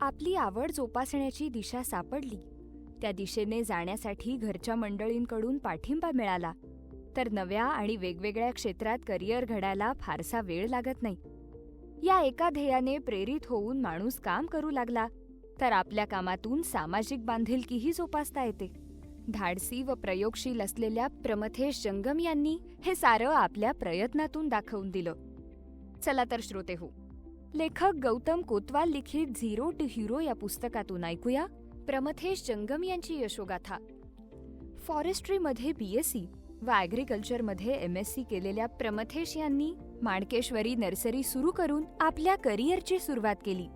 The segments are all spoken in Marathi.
आपली आवड जोपासण्याची दिशा सापडली. त्या दिशेने जाण्यासाठी घरच्या मंडळींकडून पाठिंबा मिळाला. तर नव्या आणि वेगवेगळ्या क्षेत्रात करिअर घडायला फारसा वेळ लागत नाही. या एका ध्येयाने प्रेरित होऊन माणूस काम करू लागला तर आपल्या कामातून सामाजिक बांधिलकीही जोपासता येते. धाडसी व प्रयोगशील असलेल्या प्रमथेश जंगम यांनी हे सारं आपल्या प्रयत्नातून दाखवून दिलं. चला तर श्रोते हो लेखक गौतम कोतवाल लिखित झिरो टू हिरो या पुस्तकातून ऐकूया. प्रमथेश जंगम यांची यशोगाथा. फॉरेस्ट्रीमध्ये बी एस सी व ॲग्रिकल्चरमध्ये एम एस सी केलेल्या प्रमथेश यांनी माणकेश्वरी नर्सरी सुरू करून आपल्या करिअरची सुरुवात केली.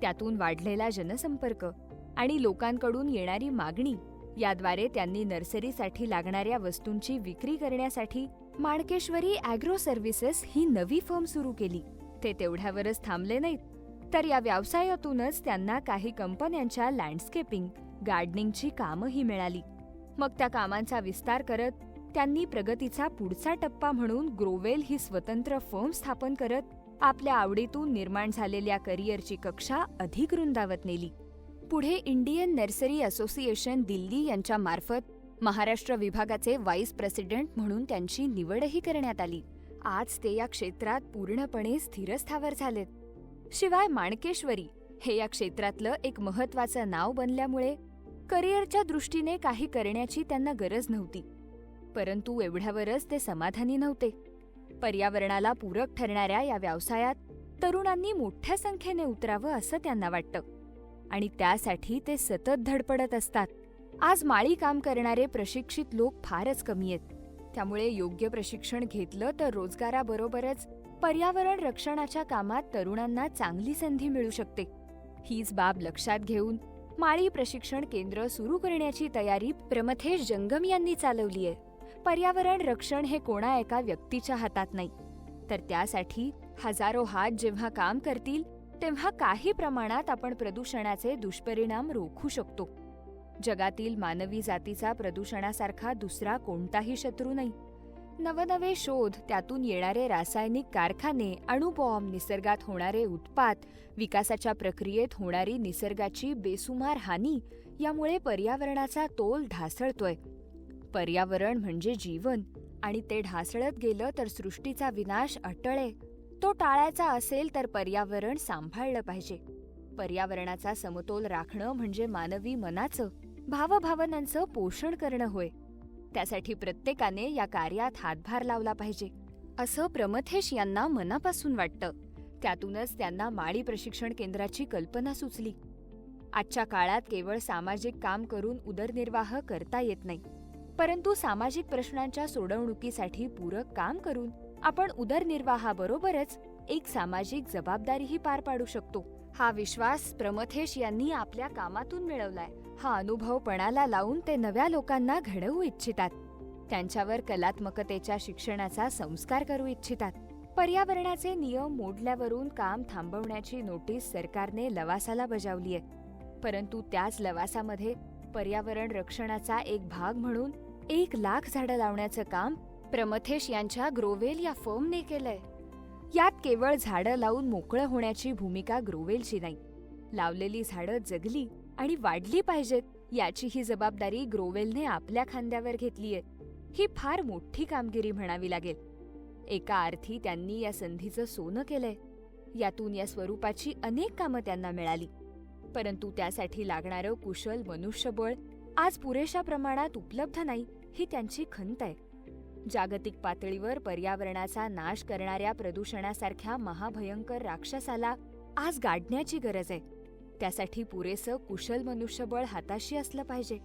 त्यातून वाढलेला जनसंपर्क आणि लोकांकडून येणारी मागणी याद्वारे त्यांनी नर्सरीसाठी लागणाऱ्या वस्तूंची विक्री करण्यासाठी माणकेश्वरी ॲग्रो सर्व्हिसेस ही नवी फर्म सुरू केली. ते तेवढ्यावरच थांबले नाहीत. तर या व्यवसायातूनच त्यांना काही कंपन्यांच्या लँडस्केपिंग गार्डनिंगची कामंही मिळाली. मग त्या कामांचा विस्तार करत त्यांनी प्रगतीचा पुढचा टप्पा म्हणून ग्रोवेल ही स्वतंत्र फर्म स्थापन करत आपल्या आवडीतून निर्माण झालेल्या करिअरची कक्षा अधिक रुंदावत नेली. पुढे इंडियन नर्सरी असोसिएशन दिल्ली यांच्या मार्फत महाराष्ट्र विभागाचे व्हाईस प्रेसिडेंट म्हणून त्यांची निवडही करण्यात आली. आज ते या क्षेत्रात पूर्णपणे स्थिरस्थावर झालेत. शिवाय माणकेश्वरी हे या क्षेत्रातलं एक महत्वाचं नाव बनल्यामुळे करिअरच्या दृष्टीने काही करण्याची त्यांना गरज नव्हती. परंतु एवढ्यावरच ते समाधानी नव्हते. पर्यावरणाला पूरक ठरणाऱ्या या व्यवसायात तरुणांनी मोठ्या संख्येने उतरावं असं त्यांना वाटतं. आणि त्यासाठी ते सतत धडपडत असतात. आज माळी काम करणारे प्रशिक्षित लोक फारच कमी आहेत. त्यामुळे योग्य प्रशिक्षण घेतलं तर रोजगाराबरोबरच पर्यावरण रक्षणाच्या कामात तरुणांना चांगली संधी मिळू शकते. हीच बाब लक्षात घेऊन माळी प्रशिक्षण केंद्र सुरू करण्याची तयारी प्रमथेश जंगम यांनी चालवली आहे. पर्यावरण रक्षण हे कोणा एका व्यक्तीच्या हातात नाही. तर त्यासाठी हजारो हात जेव्हा काम करतील तेव्हा काही प्रमाणात आपण प्रदूषणाचे दुष्परिणाम रोखू शकतो. जगातील मानवी जातीचा प्रदूषणासारखा दुसरा कोणताही शत्रू नाही. नवनवे शोध त्यातून येणारे रासायनिक कारखाने अणुबॉम्ब निसर्गात होणारे उत्पात विकासाच्या प्रक्रियेत होणारी निसर्गाची बेसुमार हानी यामुळे पर्यावरणाचा तोल ढासळतोय. पर्यावरण म्हणजे जीवन आणि ते ढासळत गेलं तर सृष्टीचा विनाश अटळे तो टाळायचा असेल तर पर्यावरण सांभाळलं पाहिजे. पर्यावरणाचा समतोल राखणं म्हणजे मानवी मनाचं भावभावनांचं पोषण करणं होय. त्यासाठी प्रत्येकाने या कार्यात हातभार लावला पाहिजे असं प्रमथेश यांना मनापासून वाटतं. त्यातूनच त्यांना माळी प्रशिक्षण केंद्राची कल्पना सुचली. आजच्या काळात केवळ सामाजिक काम करून उदरनिर्वाह करता येत नाही परंतु सामाजिक प्रश्नांच्या सोडवणुकीसाठी पूरक काम करून आपण उदरनिर्वाहाबरोबरच एक सामाजिक जबाबदारीही पार पाडू शकतो. हा विश्वास प्रमथेश यांनी आपल्या कामातून मिळवलाय. हा अनुभव पणाला लावून ते नव्या लोकांना घडवू इच्छितात. त्यांच्यावर कलात्मकतेच्या शिक्षणाचा संस्कार करू इच्छितात. पर्यावरणाचे नियम मोडल्यावरून काम थांबवण्याची नोटीस सरकारने लवासाला बजावलीय. परंतु त्याच लवासामध्ये पर्यावरण रक्षणाचा एक भाग म्हणून एक लाख झाडं लावण्याचं काम प्रमथेश यांच्या ग्रोवेल या फर्मने केलंय. यात केवळ झाडं लावून मोकळं होण्याची भूमिका ग्रोवेलची नाही. लावलेली झाडं जगली आणि वाढली पाहिजेत याची ही जबाबदारी ग्रोवेलने आपल्या खांद्यावर घेतलीये ही फार मोठी कामगिरी म्हणावी लागेल. एका अर्थी त्यांनी या संधीचं सोनं केलंय. यातून या स्वरूपाची अनेक कामं त्यांना मिळाली. परंतु त्यासाठी लागणारं कुशल मनुष्यबळ आज पुरेशा प्रमाणात उपलब्ध नाही ही त्यांची खंत आहे. जागतिक पातळीवर पर्यावरणाचा नाश करणाऱ्या प्रदूषणासारख्या महाभयंकर राक्षसाला आज गाडण्याची गरज आहे. त्यासाठी पुरेसं कुशल मनुष्यबळ हाताशी असलं पाहिजे.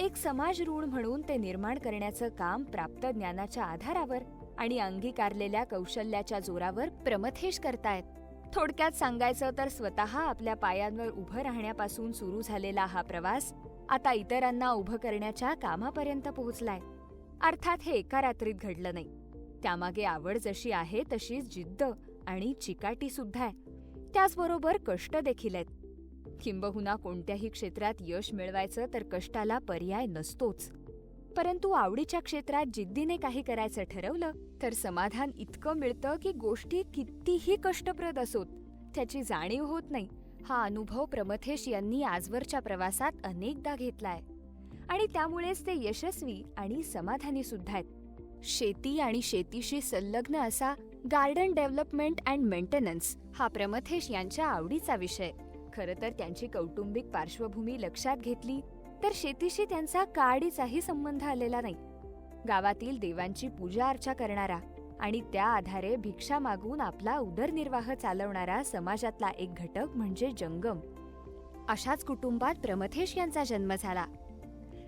एक समाज ऋण म्हणून ते निर्माण करण्याचं काम प्राप्त ज्ञानाच्या आधारावर आणि अंगीकारलेल्या कौशल्याच्या जोरावर प्रमथेश करतायत. थोडक्यात सांगायचं तर स्वतः आपल्या पायांवर उभं राहण्यापासून सुरू झालेला हा प्रवास आता इतरांना उभं करण्याच्या कामापर्यंत पोहोचलाय. अर्थात हे एका रात्रीत घडलं नाही. त्यामागे आवड जशी आहे तशीच जिद्द आणि चिकाटी सुद्धा आहे त्याचबरोबर कष्ट देखील आहेत. किंबहुना कोणत्याही क्षेत्रात यश मिळवायचं तर कष्टाला पर्याय नसतोच. परंतु आवडीच्या क्षेत्रात जिद्दीने काही करायचं ठरवलं तर समाधान इतकं मिळतं की गोष्टी कितीही कष्टप्रद असोत त्याची जाणीव होत नाही. हा अनुभव प्रमथेश यांनी आजवरच्या प्रवासात अनेकदा घेतलाय. आणि त्यामुळेच ते यशस्वी आणि समाधानी सुद्धा आहेत. शेती आणि शेतीशी संलग्न असा गार्डन डेव्हलपमेंट अँड मेंटेनन्स हा प्रमथेश यांच्या आवडीचा विषय. खरं तर त्यांची कौटुंबिक पार्श्वभूमी लक्षात घेतली तर शेतीशी त्यांचा काडीचाही संबंध आलेला नाही. गावातील देवांची पूजा अर्चा करणारा आणि त्या आधारे भिक्षा मागून आपला उदरनिर्वाह चालवणारा समाजातला एक घटक म्हणजे जंगम. अशाच कुटुंबात प्रमथेश यांचा जन्म झाला.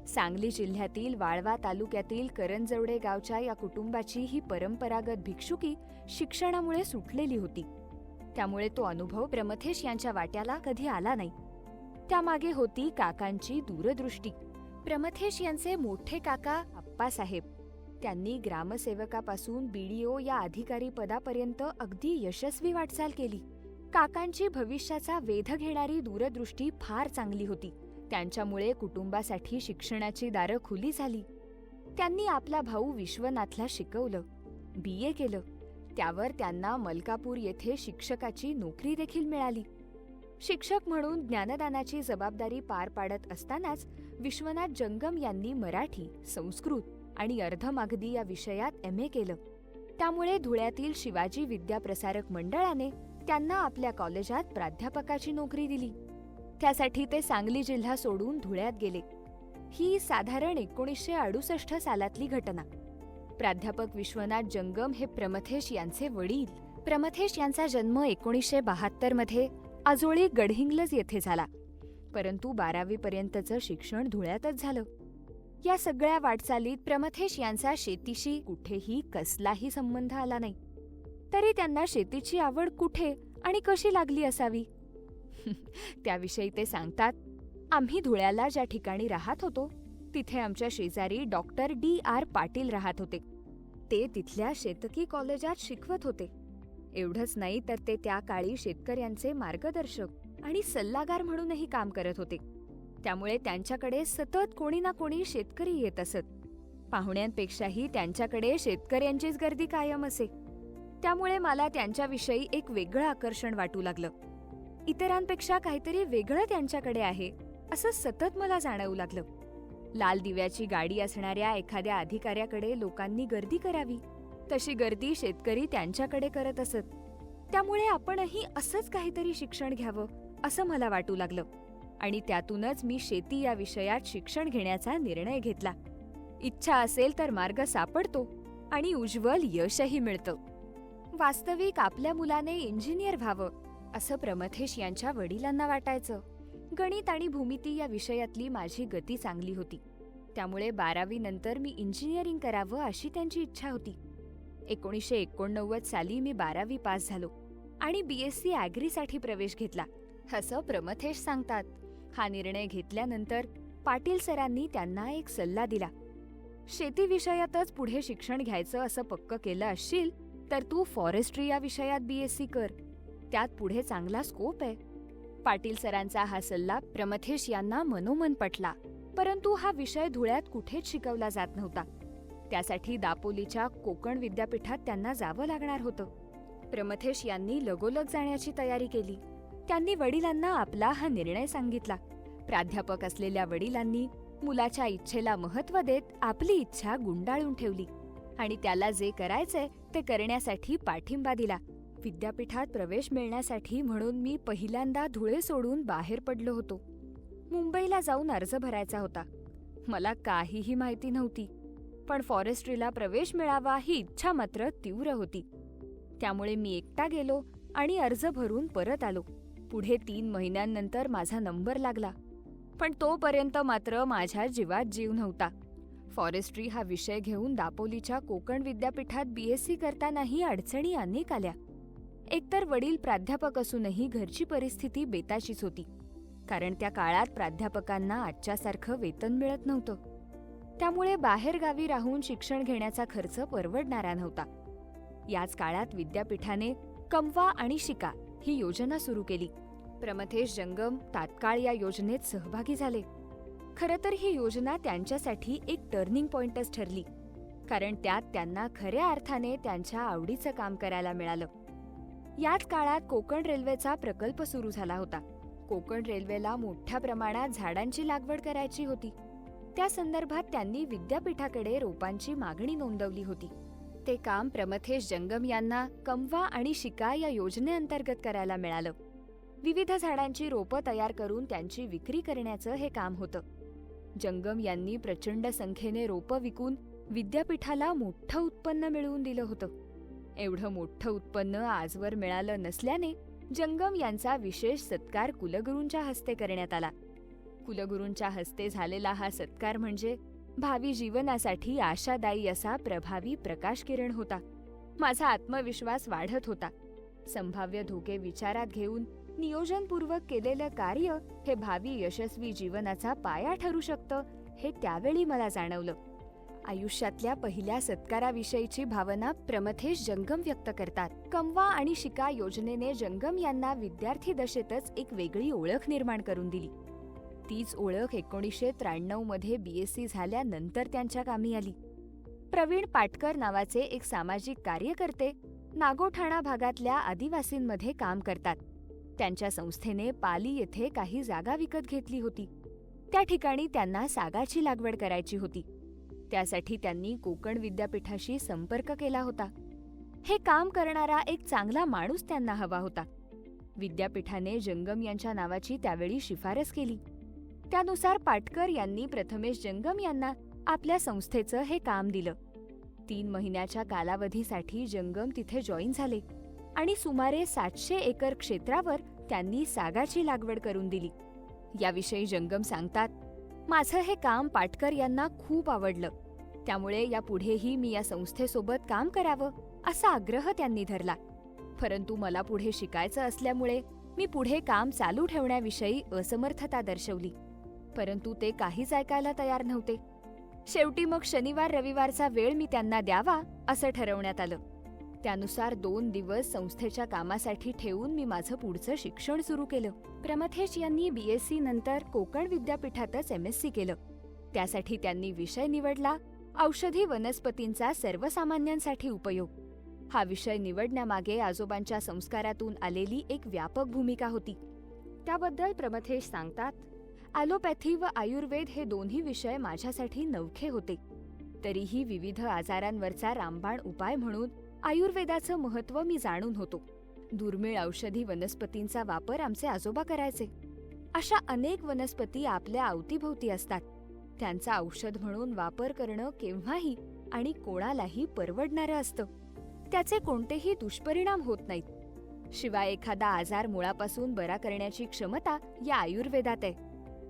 सांगली जिल्ह्यातील वाळवा तालुक्यातील करंजवडे गावच्या या कुटुंबाची ही परंपरागत भिक्षुकी शिक्षणामुळे सुटलेली होती. त्यामुळे तो अनुभव प्रमथेश यांच्या वाट्याला कधी आला नाही. त्यामागे होती काकांची दूरदृष्टी. प्रमथेश यांचे मोठे काका अप्पासाहेब त्यांनी ग्रामसेवकापासून बीडीओ या अधिकारी पदापर्यंत अगदी यशस्वी वाटचाल केली. काकांची भविष्याचा वेध घेणारी दूरदृष्टी फार चांगली होती. त्यांच्यामुळे कुटुंबासाठी शिक्षणाची दारं खुली झाली. त्यांनी आपला भाऊ विश्वनाथला शिकवलं. बी ए केलं. त्यावर त्यांना मलकापूर येथे शिक्षकाची नोकरी देखील मिळाली. शिक्षक म्हणून ज्ञानदानाची जबाबदारी पार पाडत असतानाच विश्वनाथ जंगम यांनी मराठी संस्कृत आणि अर्धमागधी या विषयात एम ए केलं. त्यामुळे धुळ्यातील शिवाजी विद्याप्रसारक मंडळाने त्यांना आपल्या कॉलेजात प्राध्यापकाची नोकरी दिली. त्यासाठी ते सांगली जिल्हा सोडून धुळ्यात गेले. ही साधारण एकोणीसशे अडुसष्ट सालातली घटना. प्राध्यापक विश्वनाथ जंगम हे प्रमथेश यांचे वडील. प्रमथेश यांचा जन्म एकोणीसशे बहात्तरमध्ये आजोळी गडहिंग्लज येथे झाला. परंतु बारावीपर्यंतचं शिक्षण धुळ्यातच झालं. या सगळ्या वाटचालीत प्रमथेश यांचा शेतीशी कुठेही कसलाही संबंध आला नाही. तरी त्यांना शेतीची आवड कुठे आणि कशी लागली असावी? त्याविषयी ते सांगतात आम्ही धुळ्याला ज्या ठिकाणी राहत होतो तिथे आमच्या शेजारी डॉक्टर डी आर पाटील राहत होते. ते तिथल्या शेतकी कॉलेजात शिकवत होते. एवढंच नाही तर ते त्या काळी शेतकऱ्यांचे मार्गदर्शक आणि सल्लागार म्हणूनही काम करत होते. त्यामुळे त्यांच्याकडे सतत कोणी ना कोणी शेतकरी येत असत. पाहुण्यांपेक्षाही त्यांच्याकडे शेतकऱ्यांचीच गर्दी कायम असे. त्यामुळे मला त्यांच्याविषयी एक वेगळं आकर्षण वाटू लागलं. इतरांपेक्षा काहीतरी वेगळं त्यांच्याकडे आहे असं सतत मला जाणवू लागलं. लाल दिव्याची गाडी असणाऱ्या एखाद्या अधिकाऱ्याकडे लोकांनी गर्दी करावी. तशी गर्दी शेतकरी त्यांच्याकडे करत असत. त्यामुळे आपणही असंच काहीतरी शिक्षण घ्यावं असं मला वाटू लागलं. आणि त्यातूनच मी शेती या विषयात शिक्षण घेण्याचा निर्णय घेतला. इच्छा असेल तर मार्ग सापडतो आणि उज्ज्वल यशही मिळतं. वास्तविक आपल्या मुलाने इंजिनियर व्हावं असं प्रमथेश यांच्या वडिलांना वाटायचं. गणित आणि भूमिती या विषयातली माझी गती चांगली होती. त्यामुळे बारावी नंतर मी इंजिनिअरिंग करावं अशी त्यांची इच्छा होती. एकोणीसशे एकोणनव्वद साली मी बारावी पास झालो आणि बी एस् सी ॲग्रीसाठी प्रवेश घेतला. असं प्रमथेश सांगतात. हा निर्णय घेतल्यानंतर पाटील सरांनी त्यांना एक सल्ला दिला. शेती विषयातच पुढे शिक्षण घ्यायचं असं पक्क केलं असशील तर तू फॉरेस्ट्री या विषयात बी एस सी कर. त्यात पुढे चांगला स्कोप आहे. पाटील सरांचा हा सल्ला प्रमथेश यांना मनोमन पटला. परंतु हा विषय धुळ्यात कुठेच शिकवला जात नव्हता. त्यासाठी दापोलीच्या कोकण विद्यापीठात त्यांना जावं लागणार होतं. प्रमथेश यांनी लगोलग जाण्याची तयारी केली. त्यांनी वडिलांना आपला हा निर्णय सांगितला. प्राध्यापक असलेल्या वडिलांनी मुलाच्या इच्छेला महत्त्व देत आपली इच्छा गुंडाळून ठेवली आणि त्याला जे करायचंय ते करण्यासाठी पाठिंबा दिला. विद्यापीठात प्रवेश मिळण्यासाठी म्हणून मी पहिल्यांदा धुळे सोडून बाहेर पडलो होतो. मुंबईला जाऊन अर्ज भरायचा होता. मला काहीही माहिती नव्हती. पण फॉरेस्ट्रीला प्रवेश मिळावा ही इच्छा मात्र तीव्र होती. त्यामुळे मी एकटा गेलो आणि अर्ज भरून परत आलो. पुढे तीन महिन्यांनंतर माझा नंबर लागला. पण तोपर्यंत मात्र माझ्या जीवात जीव नव्हता. फॉरेस्ट्री हा विषय घेऊन दापोलीच्या कोकण विद्यापीठात बीएससी करतानाही अडचणी अनेक आल्या. एकतर वडील प्राध्यापक असूनही घरची परिस्थिती बेताचीच होती कारण त्या काळात प्राध्यापकांना आजच्यासारखं वेतन मिळत नव्हतं. त्यामुळे बाहेरगावी राहून शिक्षण घेण्याचा खर्च परवडणारा नव्हता. याच काळात विद्यापीठाने कमवा आणि शिका ही योजना सुरू केली. प्रमथेश जंगम तात्काळ या योजनेत सहभागी झाले. खरं तर ही योजना त्यांच्यासाठी एक टर्निंग पॉइंटच ठरली कारण त्यात त्यांना खऱ्या अर्थाने त्यांच्या आवडीचं काम करायला मिळालं. याच काळात कोकण रेल्वेचा प्रकल्प सुरू झाला होता. कोकण रेल्वेला मोठ्या प्रमाणात झाडांची लागवड करायची होती. त्या संदर्भात त्यांनी विद्यापीठाकडे रोपांची मागणी नोंदवली होती. ते काम प्रमथेश जंगम यांना कमवा आणि शिका या योजनेअंतर्गत करायला मिळालं. विविध झाडांची रोपं तयार करून त्यांची विक्री करण्याचं हे काम होतं. जंगम यांनी प्रचंड संख्येने रोपं विकून विद्यापीठाला मोठं उत्पन्न मिळवून दिलं होतं. एवढं मोठं उत्पन्न आजवर मिळालं नसल्याने जंगम यांचा विशेष सत्कार कुलगुरूंच्या हस्ते करण्यात आला. कुलगुरूंच्या हस्ते झालेला हा सत्कार म्हणजे भावी जीवनासाठी आशादायी असा प्रभावी प्रकाश किरण होता. माझा आत्मविश्वास वाढत होता. संभाव्य धोके विचारात घेऊन नियोजनपूर्वक केलेलं कार्य हे भावी यशस्वी जीवनाचा पाया ठरू शकतं हे त्यावेळी मला जाणवलं. आयुष्यातल्या पहिल्या सत्काराविषयीची भावना प्रमथेश जंगम व्यक्त करतात. कमवा आणि शिका योजनेने जंगम यांना विद्यार्थी दशेतच एक वेगळी ओळख निर्माण करून दिली. तीच ओळख एकोणीसशे त्र्याण्णवमध्ये बीएससी झाल्यानंतर त्यांच्या कामी आली. प्रवीण पाटकर नावाचे एक सामाजिक कार्यकर्ते नागोठाणा भागातल्या आदिवासींमध्ये काम करतात. त्यांच्या संस्थेने पाली येथे काही जागा विकत घेतली होती. त्या ठिकाणी त्यांना सागाची लागवड करायची होती. त्यासाठी त्यांनी कोकण विद्यापीठाशी संपर्क केला होता. हे काम करणारा एक चांगला माणूस त्यांना हवा होता. विद्यापीठाने जंगम यांच्या नावाची त्यावेळी शिफारस केली. त्यानुसार पाटकर यांनी प्रथमेश जंगम यांना आपल्या संस्थेचं हे काम दिलं. तीन महिन्याच्या कालावधीसाठी जंगम तिथे जॉईन झाले आणि सुमारे सातशे एकर क्षेत्रावर त्यांनी सागाची लागवड करून दिली. याविषयी जंगम सांगतात माझं हे काम पाटकर यांना खूप आवडलं. त्यामुळे यापुढेही मी या संस्थेसोबत काम करावं असा आग्रह त्यांनी धरला. परंतु मला पुढे शिकायचं असल्यामुळे मी पुढे काम चालू ठेवण्याविषयी असमर्थता दर्शवली. परंतु ते काहीच ऐकायला तयार नव्हते. शेवटी मग शनिवार रविवारचा वेळ मी त्यांना द्यावा असं ठरवण्यात आलं. त्यानुसार दोन दिवस संस्थेच्या कामासाठी ठेवून मी माझं पुढचं शिक्षण सुरू केलं. प्रमथेश यांनी बीएससी नंतर कोकण विद्यापीठातच एम एस सी केलं. त्यासाठी त्यांनी विषय निवडला. औषधी वनस्पतींचा सर्वसामान्यांसाठी उपयोग. हा विषय निवडण्यामागे आजोबांच्या संस्कारातून आलेली एक व्यापक भूमिका होती. त्याबद्दल प्रमथेश सांगतात ॲलोपॅथी व आयुर्वेद हे दोन्ही विषय माझ्यासाठी नवखे होते. तरीही विविध आजारांवरचा रामबाण उपाय म्हणून आयुर्वेदाचं महत्त्व मी जाणून होतो. दुर्मिळ औषधी वनस्पतींचा वापर आमचे आजोबा करायचे. अशा अनेक वनस्पती आपल्या अवतीभोवती असतात. त्यांचा औषध म्हणून वापर करणं केव्हाही आणि कोणालाही परवडणारं असतं. त्याचे कोणतेही दुष्परिणाम होत नाहीत. शिवाय एखादा आजार मुळापासून बरा करण्याची क्षमता या आयुर्वेदात आहे.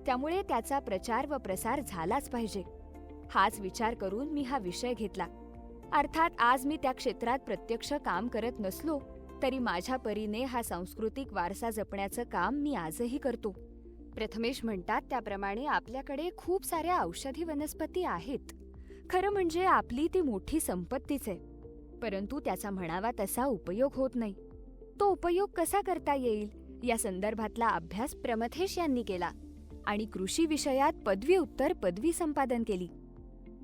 त्यामुळे त्याचा प्रचार व प्रसार झालाच पाहिजे. हाच विचार करून मी हा विषय घेतला. अर्थात आज मी त्या क्षेत्रात प्रत्यक्ष काम करत नसलो तरी माझ्या परीने हा सांस्कृतिक वारसा जपण्याचं काम मी आजही करतो. प्रथमेश म्हणतात त्याप्रमाणे आपल्याकडे खूप साऱ्या औषधी वनस्पती आहेत. खरं म्हणजे आपली ती मोठी संपत्तीच आहे. परंतु त्याचा म्हणावा तसा उपयोग होत नाही. तो उपयोग कसा करता येईल? या संदर्भातला अभ्यास प्रमथेश यांनी केला आणि कृषी विषयात पदवी उत्तर पदवी संपादन केली.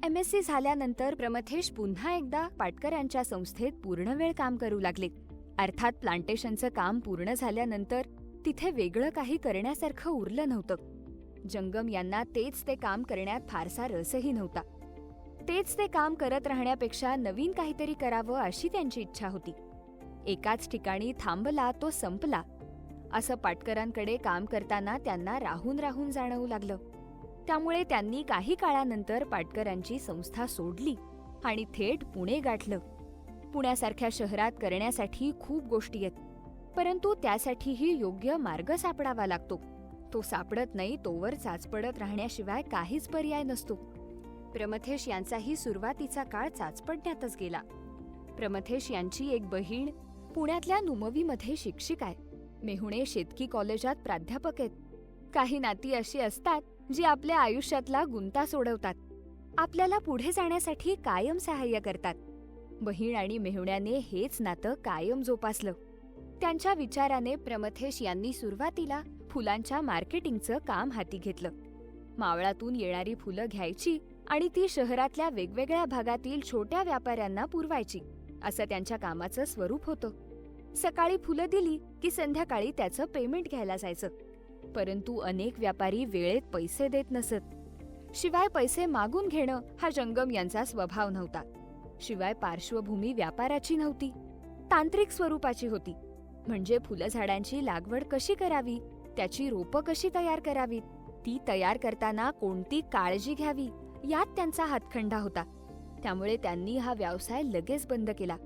एम एस सी झाल्यानंतर प्रमथेश पुन्हा एकदा पाटकर यांच्या संस्थेत पूर्णवेळ काम करू लागले. अर्थात प्लांटेशनचं काम पूर्ण झाल्यानंतर तिथे वेगळं काही करण्यासारखं उरलं नव्हतं. जंगम यांना तेच ते काम करण्यात फारसा रसही नव्हता. तेच ते काम करत राहण्यापेक्षा नवीन काहीतरी करावं अशी त्यांची इच्छा होती. एकाच ठिकाणी थांबला तो संपला. असं पाटकरांकडे काम करताना त्यांना राहून राहून जाणवू लागलं. त्यामुळे त्यांनी काही काळानंतर पाटकरांची संस्था सोडली आणि थेट पुणे गाठलं. पुण्यासारख्या शहरात करण्यासाठी खूप गोष्टी आहेत परंतु त्यासाठीही योग्य मार्ग सापडावा लागतो. तो सापडत नाही तोवर चाचपडत राहण्याशिवाय काहीच पर्याय नसतो. प्रमथेश यांचाही सुरुवातीचा काळ चाचपडण्यातच गेला. प्रमथेश यांची एक बहीण पुण्यातल्या नुमवीमध्ये शिक्षिका आहे. मेहुणे शेतकी कॉलेजात प्राध्यापक आहेत. काही नाती अशी असतात जी आपल्या आयुष्यातला गुंता सोडवतात. आपल्याला पुढे जाण्यासाठी कायम सहाय्य करतात. बहीण आणि मेहुण्याने हेच नातं कायम जोपासलं. त्यांच्या विचाराने प्रमथेश यांनी सुरुवातीला फुलांच्या मार्केटिंगचं काम हाती घेतलं. मावळातून येणारी फुलं घ्यायची आणि ती शहरातल्या वेगवेगळ्या भागातील छोट्या व्यापाऱ्यांना पुरवायची असं त्यांच्या कामाचं स्वरूप होतं. सकाळी फुलं दिली की संध्याकाळी त्याचं पेमेंट घ्यायला जायचं. परंतु अनेक व्यापारी वेळेत पैसे देत नसत. शिवाय पैसे मागून घेणं हा जंगम यांचा स्वभाव नव्हता. शिवाय पार्श्वभूमी व्यापाराची नव्हती. तांत्रिक स्वरूपाची होती. म्हणजे फुलझाडांची लागवड कशी करावी? त्याची रोपं कशी तयार करावीत? ती तयार करताना कोणती काळजी घ्यावी? यात त्यांचा हातखंडा होता. त्यामुळे त्यांनी हा व्यवसाय लगेच बंद केला.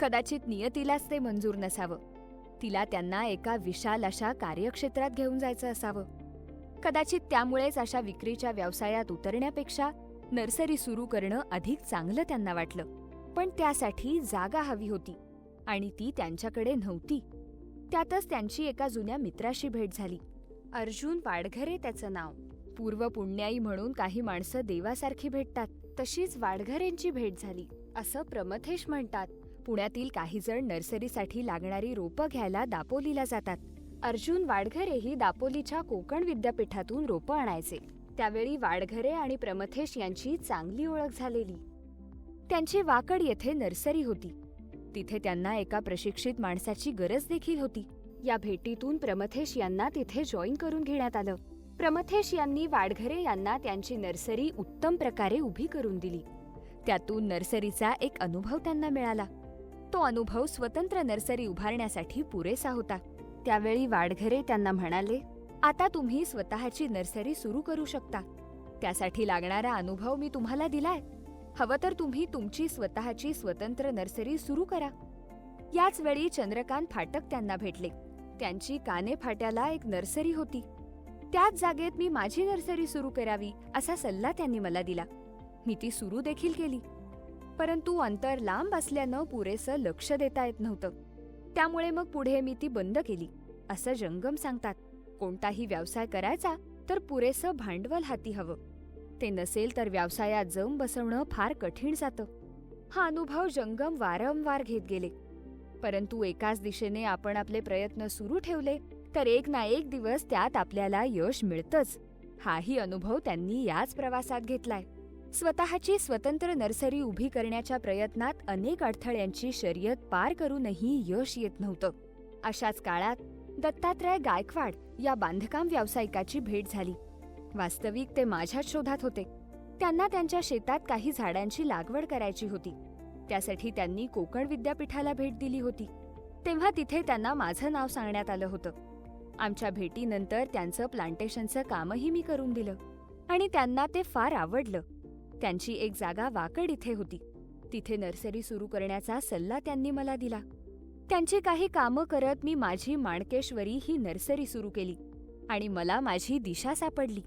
कदाचित नियतीलाच ते मंजूर नसावं. तिला त्यांना एका विशाल अशा कार्यक्षेत्रात घेऊन जायचं असावं. कदाचित त्यामुळेच अशा विक्रीच्या व्यवसायात उतरण्यापेक्षा नर्सरी सुरू करणं अधिक चांगलं त्यांना वाटलं. पण त्यासाठी जागा हवी होती आणि ती त्यांच्याकडे नव्हती. त्यातच त्यांची एका जुन्या मित्राशी भेट झाली. अर्जुन वाडघरे त्याचं नाव. पूर्व पुण्याई म्हणून काही माणसं देवासारखी भेटतात. तशीच वाडघरेंची भेट झाली असं प्रमथेश म्हणतात. पुण्यातील काही जण नर्सरीसाठी लागणारी रोपं घ्यायला दापोलीला जातात. अर्जुन वाडघरेही दापोलीच्या कोकण विद्यापीठातून रोपं आणायचे. त्यावेळी वाडघरे आणि प्रमथेश यांची चांगली ओळख झालेली. त्यांची वाकड येथे नर्सरी होती. तिथे त्यांना एका प्रशिक्षित माणसाची गरज देखील होती. या भेटीतून प्रमथेश यांना तिथे जॉईन करून घेण्यात आलं. प्रमथेश यांनी वाडघरे यांना त्यांची नर्सरी उत्तम प्रकारे उभी करून दिली. त्यातून नर्सरीचा एक अनुभव त्यांना मिळाला. तो अनुभव स्वतंत्र नर्सरी उभारण्यासाठी पुरेसा होता. त्यावेळी वाडघरे त्यांना म्हणाले आता तुम्ही स्वतःची नर्सरी सुरू करू शकता. त्यासाठी लागणारा अनुभव मी तुम्हाला दिलाय. हवं तर तुम्ही तुमची स्वतःची स्वतंत्र नर्सरी सुरू करा. याच वेळी चंद्रकांत फाटक त्यांना भेटले. त्यांची काने फाट्याला एक नर्सरी होती. त्याच जागेत मी माझी नर्सरी सुरू करावी असा सल्ला त्यांनी मला दिला. मी ती सुरू देखील केली. परंतु अंतर लांब असल्यानं पुरेसं लक्ष देता येत नव्हतं. त्यामुळे मग पुढे मी ती बंद केली. असं जंगम सांगतात. कोणताही व्यवसाय करायचा तर पुरेसं भांडवल हाती हवं. ते नसेल तर व्यवसायात जम बसवणं फार कठीण जातं. हा अनुभव जंगम वारंवार घेत गेले. परंतु एकाच दिशेने आपण आपले प्रयत्न सुरू ठेवले तर एक ना एक दिवस त्यात आपल्याला यश मिळतंच. हाही अनुभव त्यांनी याच प्रवासात घेतलाय. स्वतःची स्वतंत्र नर्सरी उभी करण्याच्या प्रयत्नात अनेक अडथळ्यांची शर्यत पार करूनही यश येत नव्हतं. अशाच काळात दत्तात्रय गायकवाड या बांधकाम व्यावसायिकाची भेट झाली. वास्तविक ते माझ्याच शोधात होते. त्यांना त्यांच्या शेतात काही झाडांची लागवड करायची होती. त्यासाठी त्यांनी कोकण विद्यापीठाला भेट दिली होती. तेव्हा तिथे त्यांना माझं नाव सांगण्यात आलं होतं. आमच्या भेटीनंतर त्यांचं प्लांटेशनचं कामही मी करून दिलं. आणि त्यांना ते फार आवडलं. त्यांची एक जागा वाकड इथे होती. तिथे नर्सरी सुरू करण्याचा सल्ला त्यांनी मला दिला. त्यांची काही कामं करत मी माझी माणकेश्वरी ही नर्सरी सुरू केली आणि मला माझी दिशा सापडली.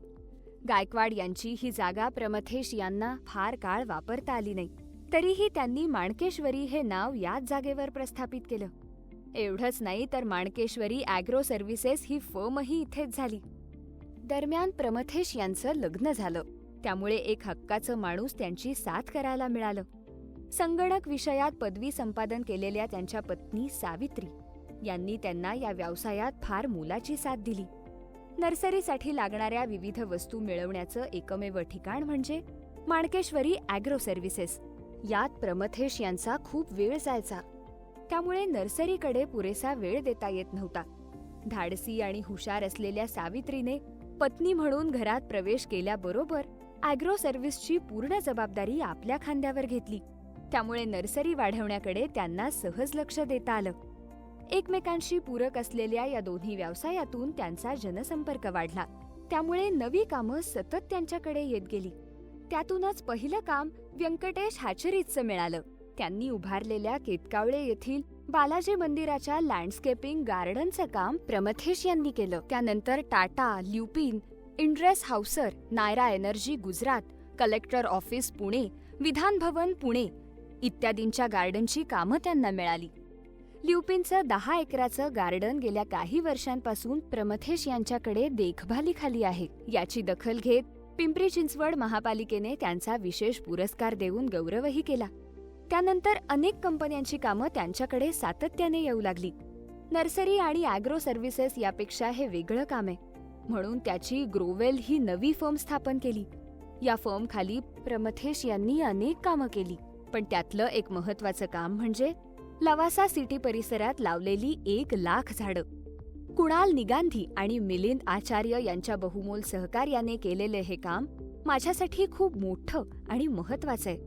गायकवाड यांची ही जागा प्रमथेश यांना फार काळ वापरता आली नाही. तरीही त्यांनी माणकेश्वरी हे नाव याच जागेवर प्रस्थापित केलं. एवढंच नाही तर माणकेश्वरी अॅग्रो सर्व्हिसेस ही फर्मही इथेच झाली. दरम्यान प्रमथेश यांचं लग्न झालं. त्यामुळे एक हक्काचं माणूस त्यांची साथ करायला मिळालं. संगणक विषयात पदवी संपादन केलेल्या त्यांच्या पत्नी सावित्री यांनी त्यांना या व्यवसायात फार मोलाची साथ दिली. नर्सरीसाठी लागणाऱ्या विविध वस्तू मिळवण्याचं एकमेव ठिकाण म्हणजे माणकेश्वरी अॅग्रो सर्व्हिसेस. यात प्रमथेश यांचा खूप वेळ जायचा. त्यामुळे नर्सरीकडे पुरेसा वेळ देता येत नव्हता. धाडसी आणि हुशार असलेल्या सावित्रीने पत्नी म्हणून घरात प्रवेश केल्याबरोबर ॲग्रो सर्व्हिसची पूर्ण जबाबदारी आपल्या खांद्यावर घेतली. त्यामुळे नर्सरी वाढवण्याकडे त्यांना सहज लक्ष देता आलं. एकमेकांशी पूरक असलेल्या या दोन्ही व्यवसायातून त्यांचा जनसंपर्क वाढला. त्यामुळे नवी कामं सतत त्यांच्याकडे येत गेली. त्यातूनच पहिलं काम व्यंकटेश हॅचरीजचं मिळालं. त्यांनी उभारलेल्या केतकावळे येथील बालाजी मंदिराच्या लँडस्केपिंग गार्डनचं काम प्रमथेश यांनी केलं. त्यानंतर Tata Lupin Endress Hauser Nayara energy Gujarat collector office Pune Vidhan Bhavan Pune इत्यादींच्या गार्डनची कामं त्यांना मिळाली. ल्युपिनचं दहा एकराचं गार्डन गेल्या काही वर्षांपासून प्रमथेश यांच्याकडे देखभालीखाली आहे. याची दखल घेत पिंपरी चिंचवड महापालिकेने त्यांचा विशेष पुरस्कार देऊन गौरवही केला. त्यानंतर अनेक कंपन्यांची कामं त्यांच्याकडे सातत्याने येऊ लागली. नर्सरी आणि अॅग्रो सर्व्हिसेस यापेक्षा हे वेगळं काम आहे. म्हणून त्याची ग्रोवेल ही नवी फर्म स्थापन केली. या फर्म खाली प्रमथेश यांनी अनेक कामं केली पण त्यातलं एक महत्वाचं काम म्हणजे लवासा सिटी परिसरात लावलेली एक लाख झाडं. कुणाल निगांधी आणि मिलिंद आचार्य यांच्या बहुमोल सहकार्याने केलेले हे काम माझ्यासाठी खूप मोठं आणि महत्वाचं आहे.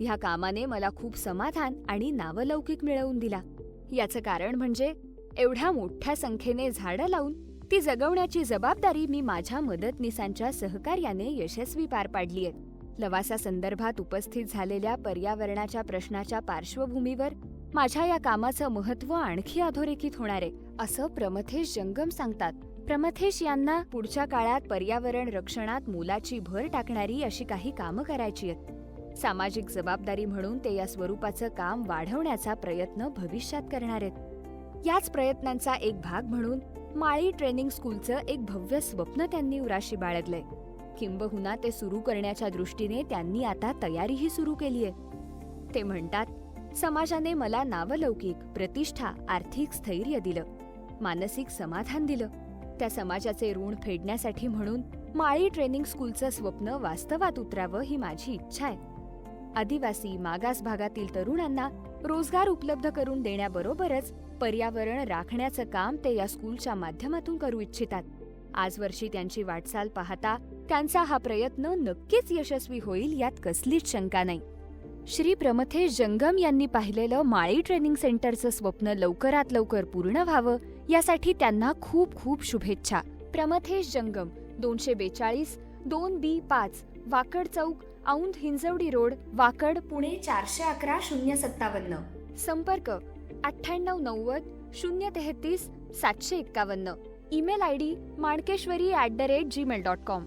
ह्या कामाने मला खूप समाधान आणि नावलौकिक मिळवून दिला. याचं कारण म्हणजे एवढ्या मोठ्या संख्येने झाडं लावून ती जगवण्याची जबाबदारी मी माझ्या मदतनीसांच्या सहकार्याने यशस्वी पार पाडलीय लवासा संदर्भात उपस्थित झालेल्या पर्यावरणाच्या प्रश्नाच्या पार्श्वभूमीवर माझ्या या कामाचं महत्त्व आणखी अधोरेखित होणार आहे असं प्रमथेश जंगम सांगतात. प्रमथेश यांना पुढच्या काळात पर्यावरण रक्षणात मोलाची भर टाकणारी अशी काही कामं करायची आहेत. सामाजिक जबाबदारी म्हणून ते या स्वरूपाचं काम वाढवण्याचा प्रयत्न भविष्यात करणार आहेत. याच प्रयत्नांचा एक भाग म्हणून माळी ट्रेनिंग स्कूलचं एक भव्य स्वप्न त्यांनी उराशी बाळगलंय. किंबहुना ते सुरू करण्याच्या दृष्टीने त्यांनी आता तयारीही सुरू केलीये. ते म्हणतात समाजाने मला नावलौकिक प्रतिष्ठा आर्थिक स्थैर्य दिलं मानसिक समाधान दिलं. त्या समाजाचे ऋण फेडण्यासाठी म्हणून माळी ट्रेनिंग स्कूलचं स्वप्न वास्तवात उतरावं ही माझी इच्छा आहे. आदिवासी मागास भागातील तरुणांना रोजगार उपलब्ध करून देण्याबरोबरच पर्यावरण राखण्याचं काम ते या स्कूलच्या माध्यमातून करू इच्छितात. आजवर्षी त्यांची वाटचाल पाहता त्यांचा हा प्रयत्न नक्कीच यशस्वी होईल यात कसलीच शंका नाही. श्री प्रमथेश जंगम यांनी पाहिलेलं माळी ट्रेनिंग सेंटरचं स्वप्न लवकरात लवकर पूर्ण व्हावं यासाठी त्यांना खूप खूप शुभेच्छा. प्रमथेश जंगम दोनशे बेचाळीस दोन बी पाच वाकड चौक औंध हिंजवडी रोड वाकड पुणे चारशे अकरा शून्य सत्तावन्न. संपर्क अठ्ठ्याण्णव नव्वद शून्य तेहतीस सातशे एक्कावन्न email I D Manakeshwari at the rate Gmail dot com.